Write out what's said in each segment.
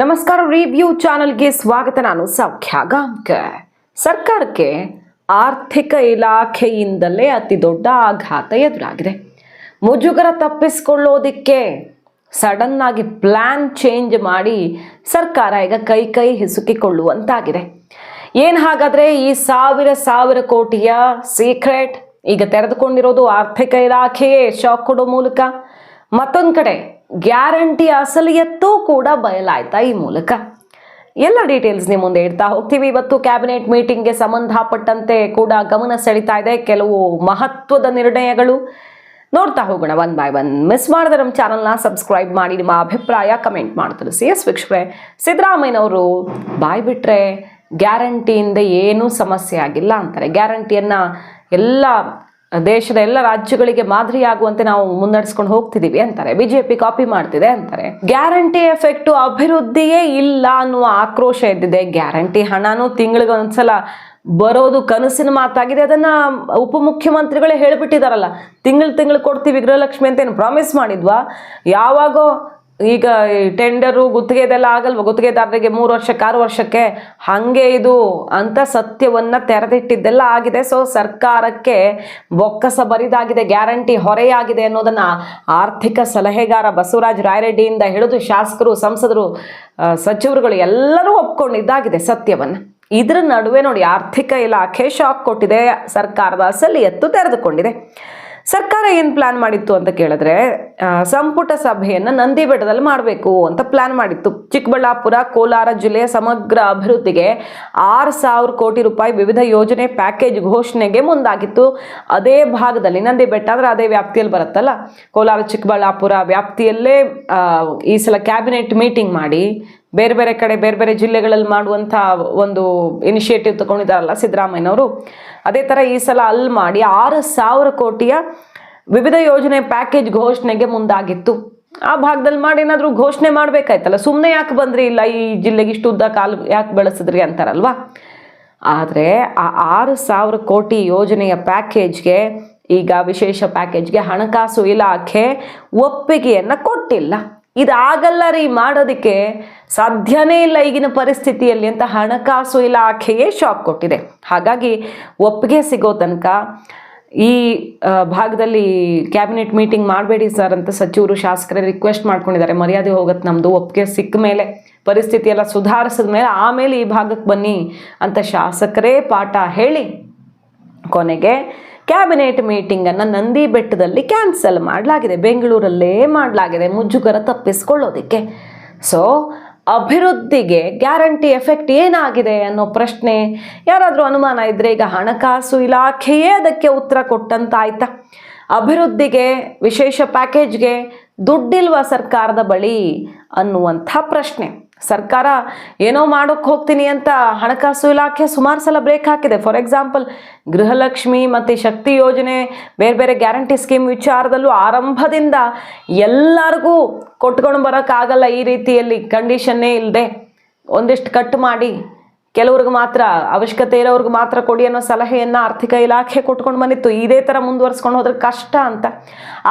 ನಮಸ್ಕಾರ ರಿವ್ಯೂ ಚಾನಲ್ಗೆ ಸ್ವಾಗತ. ನಾನು ಸೌಖ್ಯ ಗಾಂವ್ಕರ್ ಸರ್ಕಾರಕ್ಕೆ ಆರ್ಥಿಕ ಇಲಾಖೆಯಿಂದಲೇ ಅತಿ ದೊಡ್ಡ ಆಘಾತ ಎದುರಾಗಿದೆ. ಮುಜುಗರ ತಪ್ಪಿಸಿಕೊಳ್ಳೋದಿಕ್ಕೆ ಸಡನ್ ಆಗಿ ಪ್ಲಾನ್ ಚೇಂಜ್ ಮಾಡಿ ಸರ್ಕಾರ ಈಗ ಕೈ ಕೈ ಹಿಸುಕಿಕೊಳ್ಳುವಂತಾಗಿದೆ. ಏನು ಹಾಗಾದ್ರೆ ಈ ಸಾವಿರ ಸಾವಿರ ಕೋಟಿಯ ಸೀಕ್ರೆಟ್ ಈಗ ತೆರೆದುಕೊಂಡಿರೋದು ಆರ್ಥಿಕ ಇಲಾಖೆಯೇ ಶಾಕ್ ಕೊಡೋ ಮೂಲಕ. ಮತ್ತೊಂದು ಕಡೆ ಗ್ಯಾರಂಟಿ ಅಸಲಿಯತ್ತೂ ಕೂಡ ಬಯಲಾಯ್ತಾ ಈ ಮೂಲಕ? ಎಲ್ಲ ಡೀಟೇಲ್ಸ್ ನಿಮ್ಮ ಮುಂದೆ ಇಡ್ತಾ ಹೋಗ್ತೀವಿ. ಇವತ್ತು ಕ್ಯಾಬಿನೆಟ್ ಮೀಟಿಂಗ್ಗೆ ಸಂಬಂಧಪಟ್ಟಂತೆ ಕೂಡ ಗಮನ ಸೆಳೀತಾ ಇದೆ. ಕೆಲವು ಮಹತ್ವದ ನಿರ್ಣಯಗಳು ನೋಡ್ತಾ ಹೋಗೋಣ. One by one. ಮಿಸ್ ಮಾಡಿದ್ರೆ ನಮ್ಮ ಚಾನಲ್ನ ಸಬ್ಸ್ಕ್ರೈಬ್ ಮಾಡಿ. ನಿಮ್ಮ ಅಭಿಪ್ರಾಯ ಕಮೆಂಟ್ ಮಾಡಿ ಸಿ ಎಸ್ ವೀಕ್ಷಕರೇ, ಸಿದ್ದರಾಮಯ್ಯನವರು ಬಾಯ್ ಬಿಟ್ಟರೆ ಗ್ಯಾರಂಟಿಯಿಂದ ಏನೂ ಸಮಸ್ಯೆ ಆಗಿಲ್ಲ ಅಂತಾರೆ. ಗ್ಯಾರಂಟಿಯನ್ನು ಎಲ್ಲ ದೇಶದ ಎಲ್ಲ ರಾಜ್ಯಗಳಿಗೆ ಮಾದರಿಯಾಗುವಂತೆ ನಾವು ಮುನ್ನಡೆಸ್ಕೊಂಡು ಹೋಗ್ತಿದೀವಿ ಅಂತಾರೆ. ಬಿಜೆಪಿ ಕಾಪಿ ಮಾಡ್ತಿದೆ ಅಂತಾರೆ. ಗ್ಯಾರಂಟಿ ಎಫೆಕ್ಟ್ ಅಭಿವೃದ್ಧಿಯೇ ಇಲ್ಲ ಅನ್ನುವ ಆಕ್ರೋಶ ಇದ್ದಿದೆ ಗ್ಯಾರಂಟಿ ಹಣನೂ ತಿಂಗಳಿಗೆ ಒಂದ್ಸಲ ಬರೋದು ಕನಸಿನ ಮಾತಾಗಿದೆ. ಅದನ್ನ ಉಪಮುಖ್ಯಮಂತ್ರಿಗಳೇ ಹೇಳ್ಬಿಟ್ಟಿದಾರಲ್ಲ. ತಿಂಗಳು ತಿಂಗಳು ಕೊಡ್ತೀವಿ ಗೃಹಲಕ್ಷ್ಮಿ ಅಂತ ಏನು ಪ್ರಾಮಿಸ್ ಮಾಡಿದ್ವಾ? ಯಾವಾಗೋ ಈಗ ಟೆಂಡರು ಗುತ್ತಿಗೆದೆಲ್ಲ ಆಗಲ್ವ? ಗುತ್ತಿಗೆದಾರರಿಗೆ ಮೂರು ವರ್ಷಕ್ಕೆ, ಆರು ವರ್ಷಕ್ಕೆ? ಹಂಗೆ ಇದು ಅಂತ ಸತ್ಯವನ್ನ ತೆರೆದಿಟ್ಟಿದ್ದೆಲ್ಲ ಆಗಿದೆ. ಸೊ ಸರ್ಕಾರಕ್ಕೆ ಬೊಕ್ಕಸ ಬರಿದಾಗಿದೆ, ಗ್ಯಾರಂಟಿ ಹೊರೆಯಾಗಿದೆ ಅನ್ನೋದನ್ನ ಆರ್ಥಿಕ ಸಲಹೆಗಾರ ಬಸವರಾಜ ರಾಯರೆಡ್ಡಿಯಿಂದ ಹಿಡಿದು ಶಾಸಕರು, ಸಂಸದರು ಸಚಿವರುಗಳು ಎಲ್ಲರೂ ಒಪ್ಕೊಂಡಿದ್ದಾಗಿದೆ ಸತ್ಯವನ್ನ. ಇದರ ನಡುವೆ ನೋಡಿ ಆರ್ಥಿಕ ಇಲಾಖೆ ಶಾಕ್ ಕೊಟ್ಟಿದೆ, ಸರ್ಕಾರದ ಅಸಲಿ ಎತ್ತು ತೆರೆದುಕೊಂಡಿದೆ. ಸರ್ಕಾರ ಏನು ಪ್ಲಾನ್ ಮಾಡಿತ್ತು ಅಂತ ಕೇಳಿದ್ರೆ ಸಂಪುಟ ಸಭೆಯನ್ನು ನಂದಿ ಬೆಟ್ಟದಲ್ಲಿ ಮಾಡಬೇಕು ಅಂತ ಪ್ಲಾನ್ ಮಾಡಿತ್ತು. ಚಿಕ್ಕಬಳ್ಳಾಪುರ, ಕೋಲಾರ ಜಿಲ್ಲೆಯ ಸಮಗ್ರ ಅಭಿವೃದ್ಧಿಗೆ ಆರು ಸಾವಿರ ಕೋಟಿ ರೂಪಾಯಿ ವಿವಿಧ ಯೋಜನೆ ಪ್ಯಾಕೇಜ್ ಘೋಷಣೆಗೆ ಮುಂದಾಗಿತ್ತು. ಅದೇ ಭಾಗದಲ್ಲಿ ನಂದಿ ಬೆಟ್ಟ ಅಂದ್ರೆ ಅದೇ ವ್ಯಾಪ್ತಿಯಲ್ಲಿ ಬರುತ್ತಲ್ಲ? ಕೋಲಾರ, ಚಿಕ್ಕಬಳ್ಳಾಪುರ ವ್ಯಾಪ್ತಿಯಲ್ಲೇ ಈ ಸಲ ಕ್ಯಾಬಿನೆಟ್ ಮೀಟಿಂಗ್ ಮಾಡಿ ಬೇರೆ ಬೇರೆ ಕಡೆ, ಬೇರೆ ಬೇರೆ ಜಿಲ್ಲೆಗಳಲ್ಲಿ ಮಾಡುವಂಥ ಒಂದು ಇನಿಷಿಯೇಟಿವ್ ತಗೊಂಡಿದ್ದಾರಲ್ಲ ಸಿದ್ದರಾಮಯ್ಯನವರು. ಅದೇ ಥರ ಈ ಸಲ ಅಲ್ಲಿ ಮಾಡಿ ಆರು ಸಾವಿರ ಕೋಟಿಯ ವಿವಿಧ ಯೋಜನೆ ಪ್ಯಾಕೇಜ್ ಘೋಷಣೆಗೆ ಮುಂದಾಗಿತ್ತು. ಆ ಭಾಗದಲ್ಲಿ ಮಾಡಿ ಏನಾದರೂ ಘೋಷಣೆ ಮಾಡಬೇಕಾಯ್ತಲ್ಲ? ಸುಮ್ಮನೆ ಯಾಕೆ ಬಂದ್ರಿ? ಇಲ್ಲ, ಈ ಜಿಲ್ಲೆಗೆ ಇಷ್ಟು ಉದ್ದ ಕಾಲು ಯಾಕೆ ಬೆಳೆಸಿದ್ರಿ ಅಂತಾರಲ್ವಾ? ಆದರೆ ಆ ಆರು ಸಾವಿರ ಕೋಟಿ ಯೋಜನೆಯ ಪ್ಯಾಕೇಜ್ಗೆ ಈಗ ವಿಶೇಷ ಪ್ಯಾಕೇಜ್ಗೆ ಹಣಕಾಸು ಇಲಾಖೆ ಒಪ್ಪಿಗೆಯನ್ನು ಕೊಟ್ಟಿಲ್ಲ. ಇದಾಗಲ್ಲ ರೀ ಮಾಡೋದಕ್ಕೆ ಸಾಧ್ಯನೇ ಇಲ್ಲ ಈಗಿನ ಪರಿಸ್ಥಿತಿಯಲ್ಲಿ ಅಂತ ಹಣಕಾಸು ಇಲಾಖೆಯೇ ಶಾಕ್ ಕೊಟ್ಟಿದೆ. ಹಾಗಾಗಿ ಒಪ್ಪಿಗೆ ಸಿಗೋ ತನಕ ಈ ಭಾಗದಲ್ಲಿ ಕ್ಯಾಬಿನೆಟ್ ಮೀಟಿಂಗ್ ಮಾಡಬೇಡಿ ಸರ್ ಅಂತ ಸಚಿವರು ಶಾಸಕರೇ ರಿಕ್ವೆಸ್ಟ್ ಮಾಡ್ಕೊಂಡಿದ್ದಾರೆ. ಮರ್ಯಾದೆ ಹೋಗುತ್ತೆ ನಮ್ಮದು ಒಪ್ಪಿಗೆ ಸಿಕ್ಕ ಮೇಲೆ ಪರಿಸ್ಥಿತಿ ಎಲ್ಲ ಸುಧಾರಿಸಿದ ಮೇಲೆ ಆಮೇಲೆ ಈ ಭಾಗಕ್ಕೆ ಬನ್ನಿ ಅಂತ ಶಾಸಕರೇ ಪಾಠ ಹೇಳಿ ಕೊನೆಗೆ ಕ್ಯಾಬಿನೆಟ್ ಮೀಟಿಂಗನ್ನು ನಂದಿ ಬೆಟ್ಟದಲ್ಲಿ ಕ್ಯಾನ್ಸಲ್ ಮಾಡಲಾಗಿದೆ. ಬೆಂಗಳೂರಲ್ಲೇ ಮಾಡಲಾಗಿದೆ. ಮುಜುಗರ ತಪ್ಪಿಸ್ಕೊಳ್ಳೋದಕ್ಕೆ. ಸೊ ಅಭಿವೃದ್ಧಿಗೆ ಗ್ಯಾರಂಟಿ ಎಫೆಕ್ಟ್ ಏನಾಗಿದೆ ಅನ್ನೋ ಪ್ರಶ್ನೆ. ಯಾರಾದರೂ ಅನುಮಾನ ಇದ್ದರೆ ಈಗ ಹಣಕಾಸು ಇಲಾಖೆಯೇ ಅದಕ್ಕೆ ಉತ್ತರ ಕೊಟ್ಟಂತಾಯ್ತಾ? ಅಭಿವೃದ್ಧಿಗೆ, ವಿಶೇಷ ಪ್ಯಾಕೇಜ್ಗೆ ದುಡ್ಡಿಲ್ವಾ ಸರ್ಕಾರದ ಬಳಿ ಅನ್ನುವಂಥ ಪ್ರಶ್ನೆ. ಸರ್ಕಾರ ಏನೋ ಮಾಡೋಕ್ಕೆ ಹೋಗ್ತೀನಿ ಅಂತ ಹಣಕಾಸು ಇಲಾಖೆ ಸುಮಾರು ಸಲ ಬ್ರೇಕ್ ಹಾಕಿದೆ. ಫಾರ್ ಎಕ್ಸಾಂಪಲ್ ಗೃಹಲಕ್ಷ್ಮಿ ಮತ್ತು ಶಕ್ತಿ ಯೋಜನೆ ಬೇರೆ ಬೇರೆ ಗ್ಯಾರಂಟಿ ಸ್ಕೀಮ್ ವಿಚಾರದಲ್ಲೂ ಆರಂಭದಿಂದ ಎಲ್ಲರಿಗೂ ಕೊಟ್ಕೊಂಡು ಬರೋಕ್ಕಾಗಲ್ಲ ಈ ರೀತಿಯಲ್ಲಿ ಕಂಡೀಷನ್ನೇ ಇಲ್ಲದೆ ಒಂದಿಷ್ಟು ಕಟ್ ಮಾಡಿ ಕೆಲವ್ರಿಗೆ ಮಾತ್ರ ಅವಶ್ಯಕತೆ ಇರೋರ್ಗೆ ಮಾತ್ರ ಕೊಡಿ ಅನ್ನೋ ಸಲಹೆಯನ್ನು ಆರ್ಥಿಕ ಇಲಾಖೆ ಕೊಟ್ಕೊಂಡು ಬಂದಿತ್ತು. ಇದೇ ಥರ ಮುಂದುವರ್ಸ್ಕೊಂಡು ಹೋದ್ರೆ ಕಷ್ಟ ಅಂತ.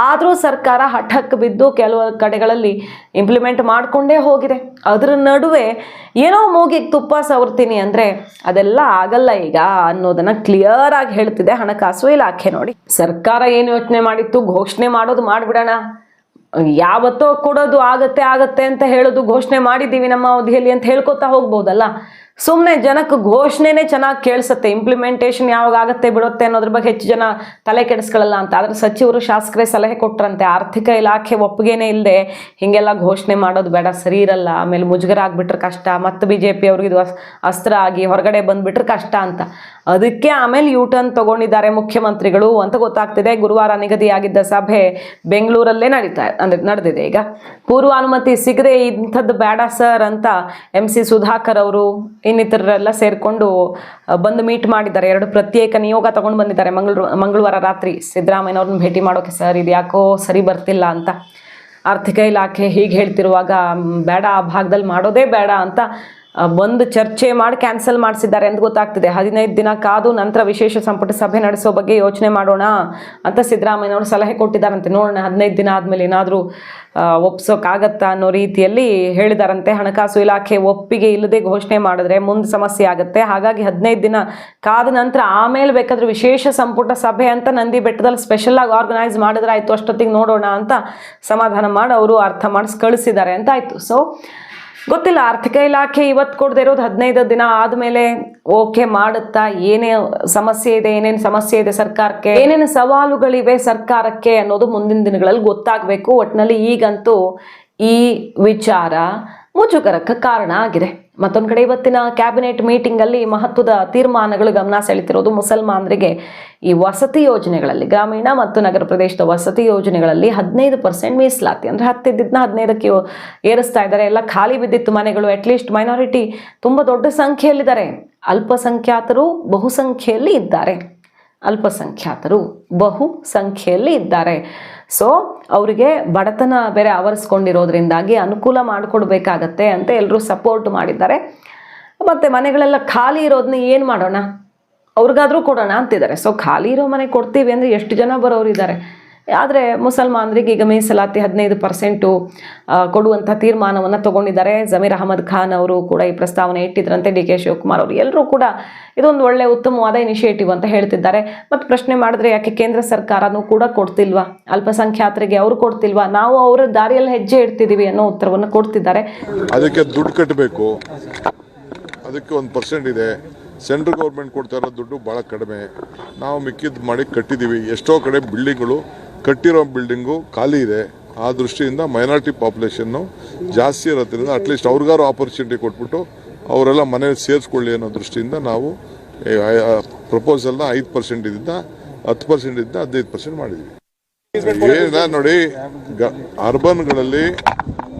ಆದರೂ ಸರ್ಕಾರ ಹಠಕ್ಕೆ ಬಿದ್ದು ಕೆಲವು ಕಡೆಗಳಲ್ಲಿ ಇಂಪ್ಲಿಮೆಂಟ್ ಮಾಡಿಕೊಂಡೇ ಹೋಗಿದೆ. ಅದರ ನಡುವೆ ಏನೋ ಮೂಗಿಗೆ ತುಪ್ಪ ಸವರ್ತೀನಿ ಅಂದರೆ ಅದೆಲ್ಲ ಆಗಲ್ಲ ಈಗ ಅನ್ನೋದನ್ನು ಕ್ಲಿಯರ್ ಆಗಿ ಹೇಳ್ತಿದೆ ಹಣಕಾಸು ಇಲಾಖೆ ನೋಡಿ. ಸರ್ಕಾರ ಏನು ಯೋಚನೆ ಮಾಡಿತ್ತು? ಘೋಷಣೆ ಮಾಡೋದು ಮಾಡಿಬಿಡೋಣ. ಯಾವತ್ತೋ ಕೊಡೋದು ಆಗತ್ತೆ ಆಗತ್ತೆ ಅಂತ ಹೇಳೋದು ಘೋಷಣೆ ಮಾಡಿದ್ದೀವಿ ನಮ್ಮ ಅವಧಿಯಲ್ಲಿ ಅಂತ ಹೇಳ್ಕೊತಾ ಹೋಗ್ಬೋದಲ್ಲ. ಸುಮ್ಮನೆ ಜನಕ್ಕೆ ಘೋಷಣೆನೇ ಚೆನ್ನಾಗಿ ಕೇಳಿಸುತ್ತೆ ಇಂಪ್ಲಿಮೆಂಟೇಷನ್ ಯಾವಾಗ ಆಗುತ್ತೆ ಬಿಡುತ್ತೆ ಅನ್ನೋದ್ರ ಬಗ್ಗೆ ಹೆಚ್ಚು ಜನ ತಲೆ ಕೆಡಿಸ್ಕೊಳ್ಳಲ್ಲ ಅಂತ. ಆದರೆ ಸಚಿವರು ಶಾಸಕರೇ ಸಲಹೆ ಕೊಟ್ಟರಂತೆ ಆರ್ಥಿಕ ಇಲಾಖೆ ಒಪ್ಪಿಗೆನೇ ಇಲ್ಲದೆ ಹೀಗೆಲ್ಲ ಘೋಷಣೆ ಮಾಡೋದು ಬೇಡ, ಸರಿ ಇರಲ್ಲ, ಆಮೇಲೆ ಮುಜುಗರ ಆಗಿಬಿಟ್ರೆ ಕಷ್ಟ, ಮತ್ತು ಬಿ ಜೆ ಪಿ ಅವ್ರಿಗೆ ಇದು ಅಸ್- ಅಸ್ತ್ರ ಆಗಿ ಹೊರಗಡೆ ಬಂದುಬಿಟ್ರೆ ಕಷ್ಟ ಅಂತ. ಅದಕ್ಕೆ ಆಮೇಲೆ ಯೂ ಟರ್ನ್ ತಗೊಂಡಿದ್ದಾರೆ ಮುಖ್ಯಮಂತ್ರಿಗಳು ಅಂತ ಗೊತ್ತಾಗ್ತಿದೆ. ಗುರುವಾರ ನಿಗದಿಯಾಗಿದ್ದ ಸಭೆ ಬೆಂಗಳೂರಲ್ಲೇ ನಡೀತಾ, ಅಂದರೆ ನಡೆದಿದೆ ಈಗ. ಪೂರ್ವಾನುಮತಿ ಸಿಗದೆ ಇಂಥದ್ದು ಬೇಡ ಸರ್ ಅಂತ ಎಂ ಸಿ ಸುಧಾಕರ್ ಅವರು ಇನ್ನಿತರರೆಲ್ಲ ಸೇರಿಕೊಂಡು ಬಂದು ಮೀಟ್ ಮಾಡಿದ್ದಾರೆ. ಎರಡು ಪ್ರತ್ಯೇಕ ನಿಯೋಗ ತಗೊಂಡು ಬಂದಿದ್ದಾರೆ. ಮಂಗಳೂರು, ಮಂಗಳವಾರ ರಾತ್ರಿ ಸಿದ್ದರಾಮಯ್ಯನವ್ರನ್ನ ಭೇಟಿ ಮಾಡೋಕೆ ಸರ್ ಇದು ಯಾಕೋ ಸರಿ ಬರ್ತಿಲ್ಲ ಅಂತ. ಆರ್ಥಿಕ ಇಲಾಖೆ ಹೀಗೆ ಹೇಳ್ತಿರುವಾಗ ಬೇಡ ಆ ಭಾಗದಲ್ಲಿ ಮಾಡೋದೇ ಬೇಡ ಅಂತ ಬಂದು ಚರ್ಚೆ ಮಾಡಿ ಕ್ಯಾನ್ಸಲ್ ಮಾಡಿಸಿದ್ದಾರೆ ಅಂತ ಗೊತ್ತಾಗ್ತಿದೆ. ಹದಿನೈದು ದಿನ ಕಾದು ನಂತರ ವಿಶೇಷ ಸಂಪುಟ ಸಭೆ ನಡೆಸೋ ಬಗ್ಗೆ ಯೋಚನೆ ಮಾಡೋಣ ಅಂತ ಸಿದ್ದರಾಮಯ್ಯನವರು ಸಲಹೆ ಕೊಟ್ಟಿದ್ದಾರಂತೆ. ನೋಡೋಣ, ಹದಿನೈದು ದಿನ ಆದಮೇಲೆ ಏನಾದರೂ ಒಪ್ಸೋಕ್ಕಾಗತ್ತಾ ಅನ್ನೋ ರೀತಿಯಲ್ಲಿ ಹೇಳಿದಾರಂತೆ. ಹಣಕಾಸು ಇಲಾಖೆ ಒಪ್ಪಿಗೆ ಇಲ್ಲದೆ ಘೋಷಣೆ ಮಾಡಿದ್ರೆ ಮುಂದೆ ಸಮಸ್ಯೆ ಆಗುತ್ತೆ. ಹಾಗಾಗಿ ಹದಿನೈದು ದಿನ ಕಾದ ನಂತರ ಆಮೇಲೆ ಬೇಕಾದ್ರೆ ವಿಶೇಷ ಸಂಪುಟ ಸಭೆ ಅಂತ ನಂದಿ ಬೆಟ್ಟದಲ್ಲಿ ಸ್ಪೆಷಲ್ ಆಗಿ ಆರ್ಗನೈಸ್ ಮಾಡಿದ್ರೆ ಆಯಿತು, ಅಷ್ಟೊತ್ತಿಗೆ ನೋಡೋಣ ಅಂತ ಸಮಾಧಾನ ಮಾಡಿ ಅವರು ಅರ್ಥ ಮಾಡಿಸಿ ಕಳಿಸಿದ್ದಾರೆ ಅಂತ ಆಯಿತು. ಸೊ ಗೊತ್ತಿಲ್ಲ, ಆರ್ಥಿಕ ಇಲಾಖೆ ಇವತ್ತು ಕೊಡದೆ ಇರೋದು ಹದಿನೈದು ದಿನ ಆದಮೇಲೆ ಓಕೆ ಮಾಡುತ್ತಾ? ಏನೇ ಸಮಸ್ಯೆ ಇದೆ, ಏನೇನು ಸಮಸ್ಯೆ ಇದೆ ಸರ್ಕಾರಕ್ಕೆ? ಏನೇನು ಸವಾಲುಗಳಿವೆ ಸರ್ಕಾರಕ್ಕೆ ಅನ್ನೋದು ಮುಂದಿನ ದಿನಗಳಲ್ಲಿ ಗೊತ್ತಾಗಬೇಕು. ಒಟ್ಟಿನಲ್ಲಿ ಈಗಂತೂ ಈ ವಿಚಾರ ಮುಜುಗರಕ್ಕೆ ಕಾರಣ ಆಗಿದೆ. ಮತ್ತೊಂದು ಕಡೆ ಇವತ್ತಿನ ಕ್ಯಾಬಿನೆಟ್ ಮೀಟಿಂಗಲ್ಲಿ ಮಹತ್ವದ ತೀರ್ಮಾನಗಳು ಗಮನ ಸೆಳೆತಿರೋದು ಮುಸಲ್ಮಾನರಿಗೆ. ಈ ವಸತಿ ಯೋಜನೆಗಳಲ್ಲಿ, ಗ್ರಾಮೀಣ ಮತ್ತು ನಗರ ಪ್ರದೇಶದ ವಸತಿ ಯೋಜನೆಗಳಲ್ಲಿ ಹದಿನೈದು ಪರ್ಸೆಂಟ್ ಮೀಸಲಾತಿ. ಅಂದರೆ ಹತ್ತಿದ್ದನ್ನ ಹದಿನೈದಕ್ಕೆ ಏರಿಸ್ತಾ ಇದ್ದಾರೆ. ಎಲ್ಲ ಖಾಲಿ ಬಿದ್ದಿತ್ತು ಮನೆಗಳು ಅಟ್ಲೀಸ್ಟ್ ಮೈನಾರಿಟಿ ತುಂಬ ದೊಡ್ಡ ಸಂಖ್ಯೆಯಲ್ಲಿದ್ದಾರೆ. ಅಲ್ಪಸಂಖ್ಯಾತರು ಬಹುಸಂಖ್ಯೆಯಲ್ಲಿ ಇದ್ದಾರೆ. ಅಲ್ಪಸಂಖ್ಯಾತರು ಬಹು ಸಂಖ್ಯೆಯಲ್ಲಿ ಇದ್ದಾರೆ. ಸೊ ಅವರಿಗೆ ಬಡತನ ಬೇರೆ ಆವರಿಸ್ಕೊಂಡಿರೋದ್ರಿಂದಾಗಿ ಅನುಕೂಲ ಮಾಡಿಕೊಡ್ಬೇಕಾಗತ್ತೆ ಅಂತ ಎಲ್ಲರೂ ಸಪೋರ್ಟ್ ಮಾಡಿದ್ದಾರೆ. ಮತ್ತು ಮನೆಗಳೆಲ್ಲ ಖಾಲಿ ಇರೋದನ್ನ ಏನು ಮಾಡೋಣ? ಅವ್ರಿಗಾದರೂ ಕೊಡೋಣ ಅಂತಿದ್ದಾರೆ. ಸೊ ಖಾಲಿ ಇರೋ ಮನೆ ಕೊಡ್ತೀವಿ ಅಂದರೆ ಎಷ್ಟು ಜನ ಬರೋರು ಇದ್ದಾರೆ ಆದರೆ ಮುಸಲ್ಮಾನರಿಗೆ ಈಗ ಮೀಸಲಾತಿ ಹದಿನೈದು ಪರ್ಸೆಂಟು ಕೊಡುವಂಥ ತೀರ್ಮಾನವನ್ನು ತಗೊಂಡಿದ್ದಾರೆ. ಜಮೀರ್ ಅಹಮದ್ ಖಾನ್ ಅವರು ಕೂಡ ಈ ಪ್ರಸ್ತಾವನೆ ಇಟ್ಟಿದ್ರಂತೆ ಡಿ ಕೆ ಶಿವಕುಮಾರ್ ಅವರು. ಎಲ್ಲರೂ ಕೂಡ ಇದೊಂದು ಒಳ್ಳೆಯ ಉತ್ತಮವಾದ ಇನಿಷಿಯೇಟಿವ್ ಅಂತ ಹೇಳ್ತಿದ್ದಾರೆ. ಮತ್ತು ಪ್ರಶ್ನೆ ಮಾಡಿದ್ರೆ ಯಾಕೆ ಕೇಂದ್ರ ಸರ್ಕಾರನೂ ಕೂಡ ಕೊಡ್ತಿಲ್ವಾ? ಅಲ್ಪಸಂಖ್ಯಾತರಿಗೆ ಅವರು ಕೊಡ್ತಿಲ್ವಾ? ನಾವು ಅವರ ದಾರಿಯಲ್ಲಿ ಹೆಜ್ಜೆ ಇಡ್ತಿದ್ದೀವಿ ಅನ್ನೋ ಉತ್ತರವನ್ನು ಕೊಡ್ತಿದ್ದಾರೆ. ಅದಕ್ಕೆ ದುಡ್ಡು ಕಟ್ಟಬೇಕು ಅದಕ್ಕೆ ಒಂದು ಪರ್ಸೆಂಟ್ ಇದೆ. ಸೆಂಟ್ರಲ್ ಗೌರ್ಮೆಂಟ್ ಕೊಡ್ತಾ ಇರೋ ದುಡ್ಡು ಭಾಳ ಕಡಿಮೆ. ನಾವು ಮಿಕ್ಕಿದ್ದು ಮಾಡಿ ಕಟ್ಟಿದ್ದೀವಿ ಎಷ್ಟೋ ಕಡೆ ಬಿಲ್ಡಿಂಗ್ಗಳು ಕಟ್ಟಿರೋ ಬಿಲ್ಡಿಂಗು ಖಾಲಿ ಇದೆ. ಆ ದೃಷ್ಟಿಯಿಂದ ಮೈನಾರಿಟಿ ಪಾಪ್ಯುಲೇಷನ್ನು ಜಾಸ್ತಿ ಇರೋದ್ರಿಂದ ಅಟ್ಲೀಸ್ಟ್ ಅವ್ರಿಗಾರು ಆಪರ್ಚುನಿಟಿ ಕೊಟ್ಬಿಟ್ಟು ಅವರೆಲ್ಲ ಮನೆ ಸೇರಿಸ್ಕೊಳ್ಳಿ ಅನ್ನೋ ದೃಷ್ಟಿಯಿಂದ ನಾವು ಪ್ರಪೋಸಲ್ನ ಐದು ಪರ್ಸೆಂಟ್ ಇದ್ದಿದ್ದ ಹತ್ತು ಇದ್ದ, ಹದಿನೈದು ಪರ್ಸೆಂಟ್ ಮಾಡಿದ್ವಿ. ಏನ ನೋಡಿ ಅರ್ಬನ್ಗಳಲ್ಲಿ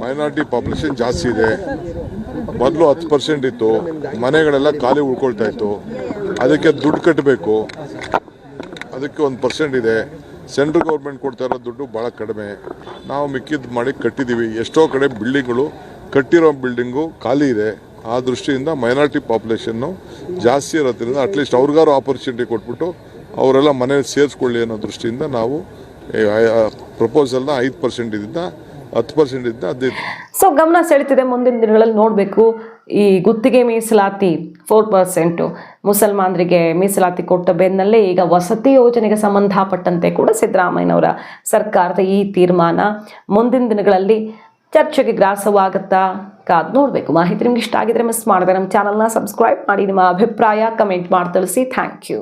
ಮೈನಾರಿಟಿ ಪಾಪ್ಯುಲೇಷನ್ ಜಾಸ್ತಿ ಇದೆ. ಮೊದಲು ಹತ್ತು ಪರ್ಸೆಂಟ್ ಇತ್ತು, ಮನೆಗಳೆಲ್ಲ ಖಾಲಿ ಉಳ್ಕೊಳ್ತಾ ಇತ್ತು. ಅದಕ್ಕೆ ದುಡ್ಡು ಕಟ್ಟಬೇಕು ಅದಕ್ಕೆ ಒಂದು ಪರ್ಸೆಂಟ್ ಇದೆ. ಸೆಂಟ್ರಲ್ ಗೌರ್ಮೆಂಟ್ ಕೊಡ್ತಾ ಇರೋ ದುಡ್ಡು ಭಾಳ ಕಡಿಮೆ. ನಾವು ಮಿಕ್ಕಿದ್ದು ಮಾಡಿ ಕಟ್ಟಿದ್ದೀವಿ. ಎಷ್ಟೋ ಕಡೆ ಬಿಲ್ಡಿಂಗ್ಗಳು ಕಟ್ಟಿರೋ ಬಿಲ್ಡಿಂಗು ಖಾಲಿ ಇದೆ. ಆ ದೃಷ್ಟಿಯಿಂದ ಮೈನಾರಿಟಿ ಪಾಪ್ಯುಲೇಷನ್ನು ಜಾಸ್ತಿ ಇರೋದ್ರಿಂದ ಅಟ್ಲೀಸ್ಟ್ ಅವ್ರಿಗಾರು ಆಪರ್ಚುನಿಟಿ ಕೊಟ್ಬಿಟ್ಟು ಅವರೆಲ್ಲ ಮನೆ ಸೇರಿಸ್ಕೊಳ್ಳಿ ಅನ್ನೋ ದೃಷ್ಟಿಯಿಂದ ನಾವು ಪ್ರಪೋಸಲ್ನ ಐದು ಪರ್ಸೆಂಟ್ ಇದ್ದಿಂದ ಹತ್ತು ಪರ್ಸೆಂಟ್ ಇದ್ದ ಹದಿನೈದು ಸೊ ಗಮನ ಸೆಳೀತಿದೆ ಮುಂದಿನ ದಿನಗಳಲ್ಲಿ ನೋಡಬೇಕು. ಈ ಗುತ್ತಿಗೆ ಮೀಸಲಾತಿ ಫೋರ್ ಪರ್ಸೆಂಟು ಮುಸಲ್ಮಾನರಿಗೆ ಮೀಸಲಾತಿ ಕೊಟ್ಟ ಬೆನ್ನಲ್ಲೇ ಈಗ ವಸತಿ ಯೋಜನೆಗೆ ಸಂಬಂಧಪಟ್ಟಂತೆ ಕೂಡ ಸಿದ್ದರಾಮಯ್ಯನವರ ಸರ್ಕಾರದ ಈ ತೀರ್ಮಾನ ಮುಂದಿನ ದಿನಗಳಲ್ಲಿ ಚರ್ಚೆಗೆ ಗ್ರಾಸವಾಗುತ್ತಾ ಕಾದ್ ನೋಡಬೇಕು. ಮಾಹಿತಿ ನಿಮ್ಗೆ ಇಷ್ಟ ಆಗಿದ್ರೆ ಮಿಸ್ ಮಾಡಿದ್ರೆ ನಮ್ಮ ಚಾನಲ್ನ ಸಬ್ಸ್ಕ್ರೈಬ್ ಮಾಡಿ. ನಿಮ್ಮ ಅಭಿಪ್ರಾಯ ಕಮೆಂಟ್ ಮಾಡಿ ತಿಳಿಸಿ. Thank you